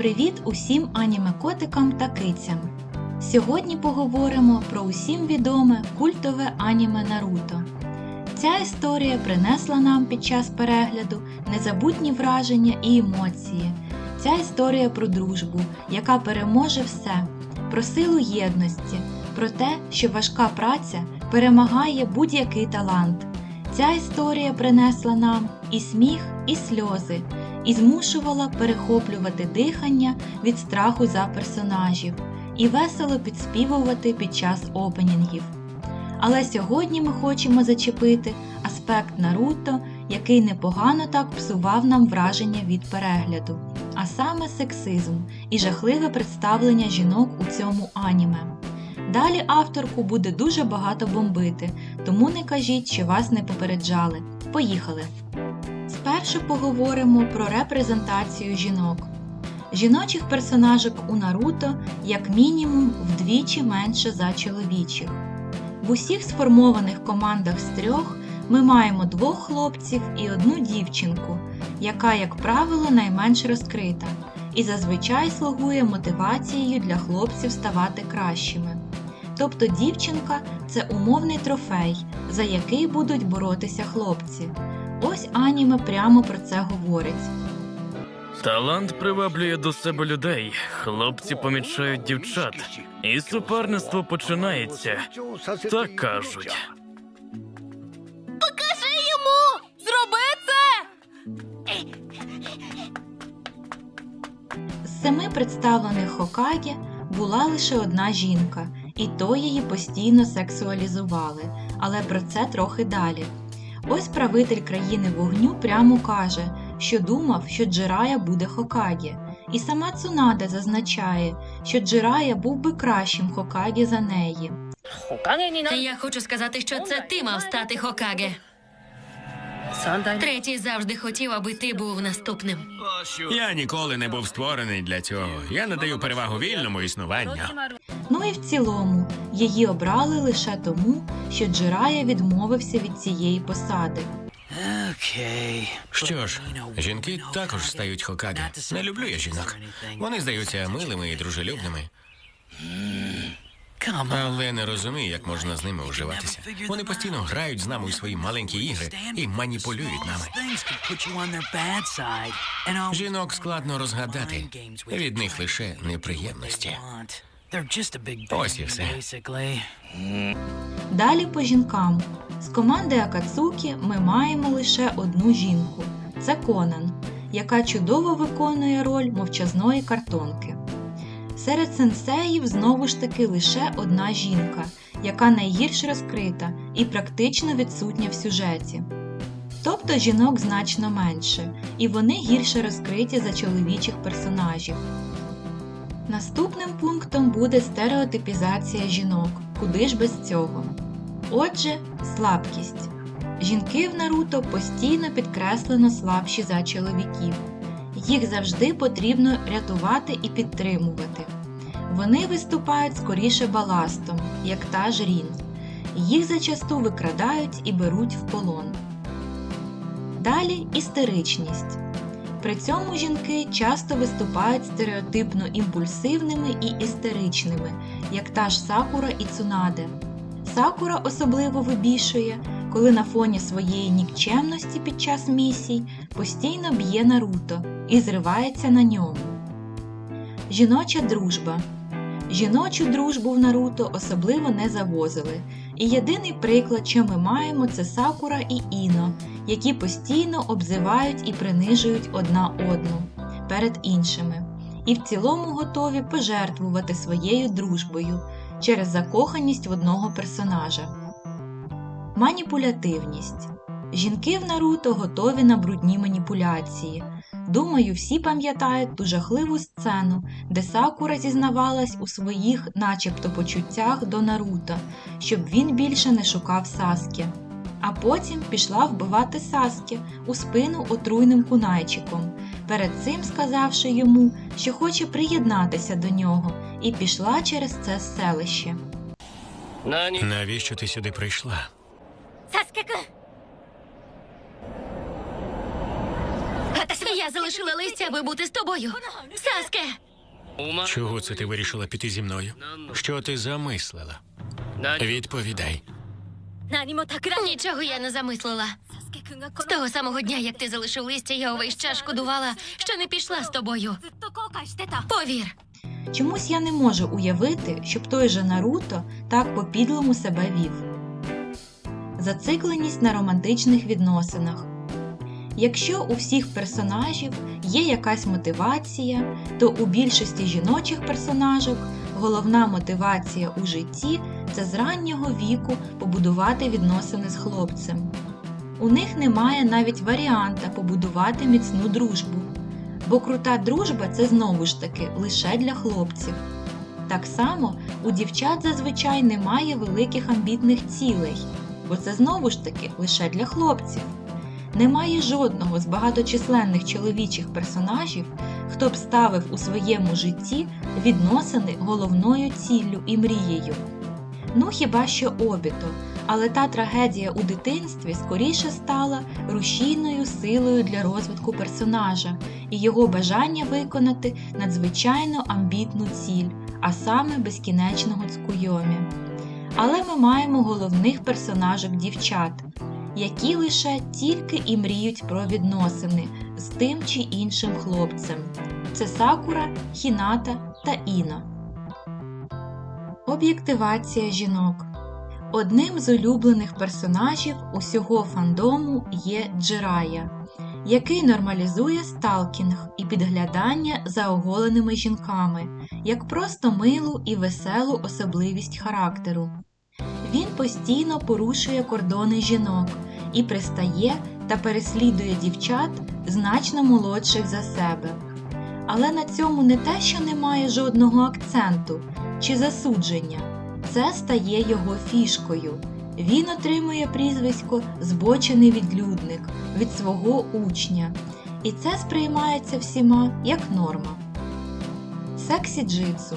Привіт усім аніме-котикам та кицям! Сьогодні поговоримо про усім відоме культове аніме Наруто. Ця історія принесла нам під час перегляду незабутні враження і емоції. Ця історія про дружбу, яка переможе все, про силу єдності, про те, що важка праця перемагає будь-який талант. Ця історія принесла нам і сміх, і сльози, і змушувала перехоплювати дихання від страху за персонажів і весело підспівувати під час опенінгів. Але сьогодні ми хочемо зачепити аспект Наруто, який непогано так псував нам враження від перегляду, а саме сексизм і жахливе представлення жінок у цьому аніме. Далі авторку буде дуже багато бомбити, тому не кажіть, що вас не попереджали. Поїхали! Спершу поговоримо про репрезентацію жінок. Жіночих персонажок у Наруто як мінімум вдвічі менше за чоловічих. В усіх сформованих командах з трьох ми маємо двох хлопців і одну дівчинку, яка, як правило, найменш розкрита, і зазвичай слугує мотивацією для хлопців ставати кращими. Тобто дівчинка це умовний трофей, за який будуть боротися хлопці. Ось аніме прямо про це говорить. Талант приваблює до себе людей, хлопці помічають дівчат, і суперництво починається. Так кажуть. Покажи йому! Зроби це! З семи представлених Хокаге була лише одна жінка, і то її постійно сексуалізували, але про це трохи далі. Ось правитель країни вогню прямо каже, що думав, що Джирая буде Хокаге. І сама Цунаде зазначає, що Джирая був би кращим Хокаге за неї. Я хочу сказати, що це ти мав стати Хокаге. Третій завжди хотів, аби ти був наступним. Я ніколи не був створений для цього. Я надаю перевагу вільному існуванню. Ну і в цілому її обрали лише тому, що Джирая відмовився від цієї посади. Що ж, жінки також стають хокаге. Не люблю я жінок. Вони здаються милими і дружелюбними, але не розумію, як можна з ними уживатися. Вони постійно грають з нами у свої маленькі ігри і маніпулюють нами. Жінок складно розгадати. Від них лише неприємності. Ось і все. Далі по жінкам. З команди Акацукі ми маємо лише одну жінку це Конан, яка чудово виконує роль мовчазної картонки. Серед сенсеїв знову ж таки лише одна жінка, яка найгірш розкрита і практично відсутня в сюжеті. Тобто жінок значно менше, і вони гірше розкриті за чоловічих персонажів. Наступним пунктом буде стереотипізація жінок, куди ж без цього. Отже, слабкість. Жінки в Наруто постійно підкреслено слабші за чоловіків. Їх завжди потрібно рятувати і підтримувати. Вони виступають скоріше баластом, як та ж Рін. Їх зачасту викрадають і беруть в полон. Далі істеричність. При цьому жінки часто виступають стереотипно імпульсивними і істеричними, як та ж Сакура і Цунаде. Сакура особливо вибішує, коли на фоні своєї нікчемності під час місій постійно б'є Наруто і зривається на ньому. Жіноча дружба. Жіночу дружбу в Наруто особливо не завозили. І єдиний приклад, що ми маємо, це Сакура і Іно, які постійно обзивають і принижують одна одну перед іншими, і в цілому готові пожертвувати своєю дружбою через закоханість в одного персонажа. Маніпулятивність. Жінки в Наруто готові на брудні маніпуляції. Думаю, всі пам'ятають ту жахливу сцену, де Сакура зізнавалась у своїх, начебто, почуттях до Наруто, щоб він більше не шукав Саскі. А потім пішла вбивати Саскі у спину отруйним кунайчиком, перед цим сказавши йому, що хоче приєднатися до нього, і пішла через це селище. Навіщо ти сюди прийшла? Саскеку! Я залишила листя, аби бути з тобою. Саске! Чого це ти вирішила піти зі мною? Що ти замислила? Відповідай. Нічого я не замислила. З того самого дня, як ти залишив листя, я увесь час шкодувала, що не пішла з тобою. Повір, Чомусь я не можу уявити, щоб той же Наруто так по-підлому себе вів. Зацикленість на романтичних відносинах. Якщо у всіх персонажів є якась мотивація, то у більшості жіночих персонажок головна мотивація у житті це з раннього віку побудувати відносини з хлопцем. У них немає навіть варіанта побудувати міцну дружбу. Бо крута дружба це знову ж таки лише для хлопців. Так само у дівчат зазвичай немає великих амбітних цілей, бо це знову ж таки лише для хлопців. Немає жодного з багаточисленних чоловічих персонажів, хто б ставив у своєму житті відносини головною ціллю і мрією. Ну хіба що обіто, але та трагедія у дитинстві скоріше стала рушійною силою для розвитку персонажа і його бажання виконати надзвичайно амбітну ціль, а саме безкінечного цкуйомі. Але ми маємо головних персонажок дівчат, які лише тільки і мріють про відносини з тим чи іншим хлопцем. Це Сакура, Хіната та Іно. Об'єктивація жінок. Одним з улюблених персонажів усього фандому є Джирая, який нормалізує сталкінг і підглядання за оголеними жінками як просто милу і веселу особливість характеру. Він постійно порушує кордони жінок і пристає та переслідує дівчат значно молодших за себе. Але на цьому не те, що немає жодного акценту чи засудження. Це стає його фішкою. Він отримує прізвисько збочений відлюдник від свого учня, і це сприймається всіма як норма. Сексі джитсу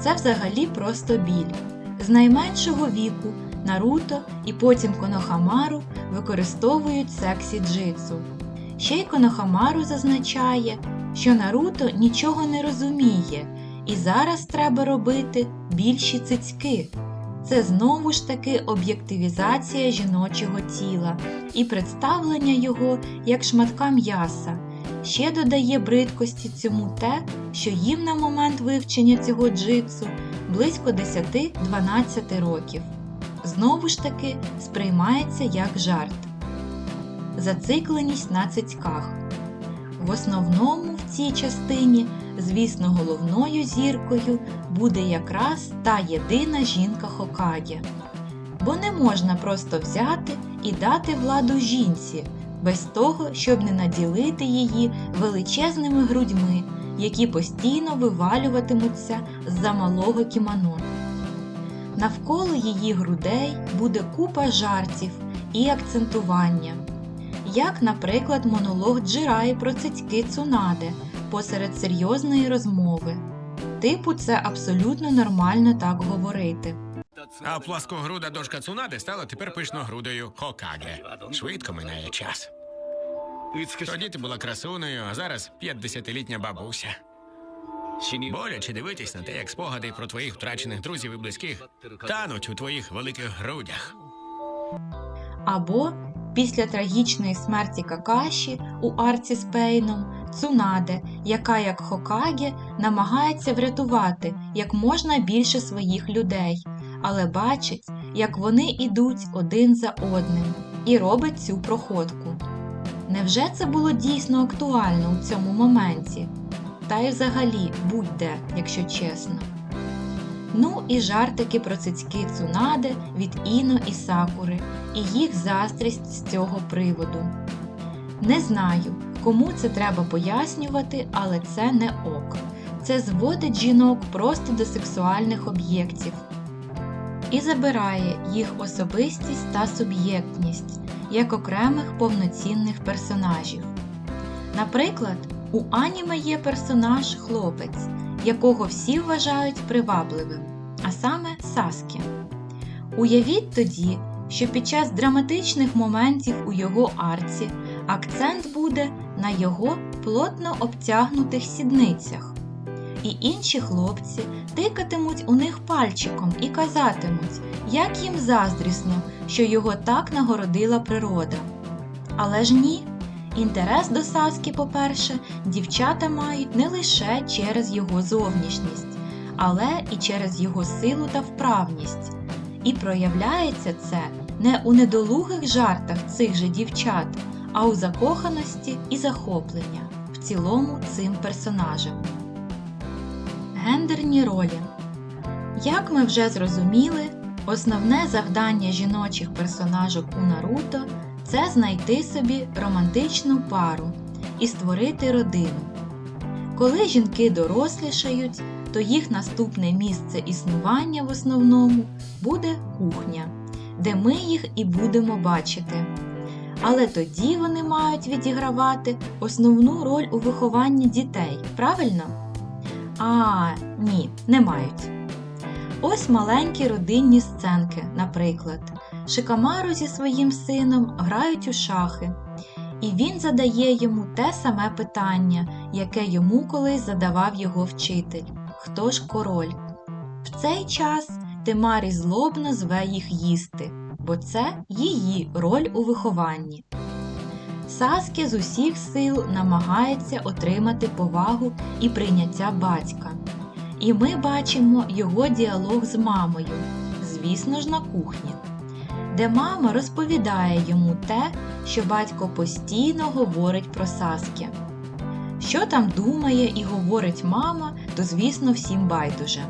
це взагалі просто біль. З найменшого віку Наруто і потім Конохамару використовують сексі джитсу. Ще й Конохамару зазначає, що Наруто нічого не розуміє, і зараз треба робити більші цицьки. Це знову ж таки об'єктивізація жіночого тіла і представлення його як шматка м'яса. Ще додає бридкості цьому те, що їм на момент вивчення цього джитсу близько 10-12 років. Знову ж таки сприймається як жарт. Зацикленість на цицьках. В основному в цій частині, звісно, головною зіркою буде якраз та єдина жінка Хокаге. Бо не можна просто взяти і дати владу жінці, без того, щоб не наділити її величезними грудьми, які постійно вивалюватимуться з-за малого кімоно. Навколо її грудей буде купа жартів і акцентування як, наприклад, монолог Джираї про цицьки Цунаде посеред серйозної розмови. Типу, це абсолютно нормально так говорити. А пласкогруда дошка Цунади стала тепер пишногрудою Хокаге. Швидко минає час. Тоді ти була красунею, а зараз 50-літня бабуся. Боляче дивитись на те, як спогади про твоїх втрачених друзів і близьких тануть у твоїх великих грудях. Або після трагічної смерті Какаші у арці з Пейном Цунаде, яка, як Хокаге, намагається врятувати як можна більше своїх людей, але бачить, як вони йдуть один за одним, і робить цю проходку. Невже це було дійсно актуально у цьому моменті? Та й взагалі будь-де, якщо чесно. Ну і жартики про цицьки Цунаде від Іно і Сакури, і їх заздрість з цього приводу. Не знаю, кому це треба пояснювати, але це не ок. Це зводить жінок просто до сексуальних об'єктів і забирає їх особистість та суб'єктність як окремих повноцінних персонажів. Наприклад, у аніме є персонаж хлопець, якого всі вважають привабливим, а саме Саскі. Уявіть тоді, що під час драматичних моментів у його арці акцент буде на його плотно обтягнутих сідницях. І інші хлопці тикатимуть у них пальчиком і казатимуть, як їм заздрісно, що його так нагородила природа. Але ж ні. Інтерес до Саскі, по-перше, дівчата мають не лише через його зовнішність, але і через його силу та вправність. І проявляється це не у недолугих жартах цих же дівчат, а у закоханості і захоплення в цілому цим персонажем. Гендерні ролі. Як ми вже зрозуміли, основне завдання жіночих персонажок у Наруто це знайти собі романтичну пару і створити родину. Коли жінки дорослішають, то їх наступне місце існування в основному буде кухня, де ми їх і будемо бачити. Але тоді вони мають відігравати основну роль у вихованні дітей, правильно? А, ні, не мають. Ось маленькі родинні сценки, наприклад. Шикамару зі своїм сином грають у шахи, і він задає йому те саме питання, яке йому колись задавав його вчитель Хто ж король? В цей час Темарі злобно зве їх їсти, бо це її роль у вихованні. Саске з усіх сил намагається отримати повагу і прийняття батька. І ми бачимо його діалог з мамою, звісно ж, на кухні, де мама розповідає йому те, що батько постійно говорить про Саске. Що там думає і говорить мама, то звісно всім байдуже.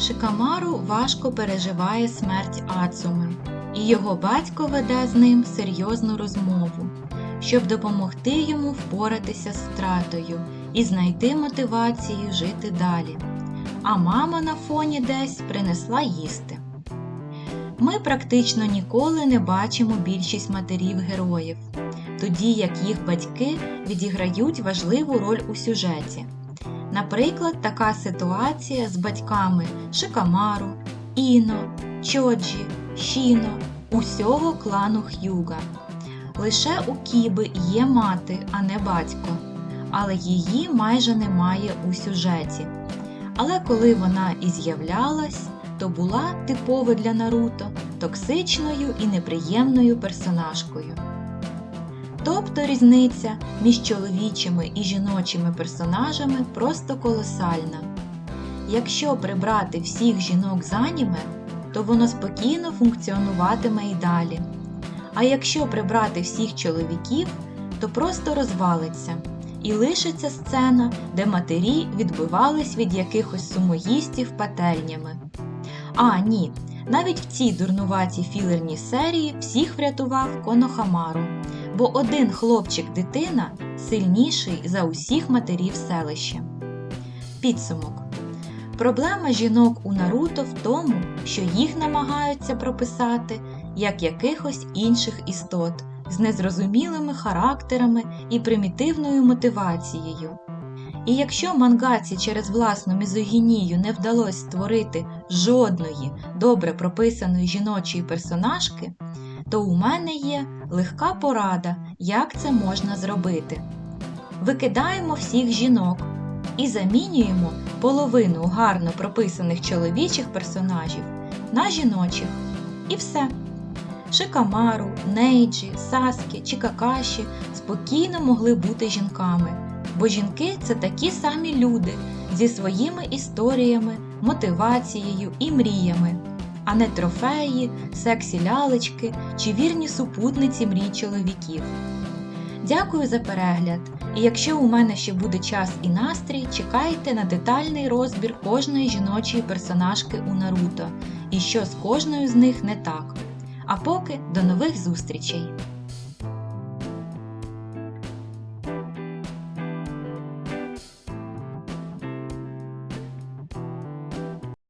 Шикамару важко переживає смерть Ацуми, і його батько веде з ним серйозну розмову, щоб допомогти йому впоратися з втратою і знайти мотивацію жити далі. А мама на фоні десь принесла їсти. Ми практично ніколи не бачимо більшість матерів героїв, тоді як їх батьки відіграють важливу роль у сюжеті. Наприклад, така ситуація з батьками Шикамару, Іно, Чоджі, Шіно, усього клану Х'юга. Лише у Кіби є мати, а не батько, але її майже немає у сюжеті. Але коли вона і з'являлась, то була типово для Наруто токсичною і неприємною персонажкою. Тобто різниця між чоловічими і жіночими персонажами просто колосальна. Якщо прибрати всіх жінок з аніме, то воно спокійно функціонуватиме і далі. А якщо прибрати всіх чоловіків, то просто розвалиться і лишиться сцена, де матері відбивались від якихось сумоїстів пательнями. А, ні, навіть в цій дурнуватій філерній серії всіх врятував Конохамару, бо один хлопчик-дитина сильніший за усіх матерів селища. Підсумок. Проблема жінок у Наруто в тому, що їх намагаються прописати як якихось інших істот з незрозумілими характерами і примітивною мотивацією. І якщо мангаці через власну мізогінію не вдалося створити жодної добре прописаної жіночої персонажки, то у мене є легка порада, як це можна зробити. Викидаємо всіх жінок і замінюємо половину гарно прописаних чоловічих персонажів на жіночих. І все. Шикамару, Нейджі, Саскі чи Какаші спокійно могли бути жінками, бо жінки це такі самі люди зі своїми історіями, мотивацією і мріями, а не трофеї, сексі лялечки чи вірні супутниці мрій чоловіків. Дякую за перегляд! І якщо у мене ще буде час і настрій, чекайте на детальний розбір кожної жіночої персонажки у Наруто і що з кожною з них не так. А поки до нових зустрічей!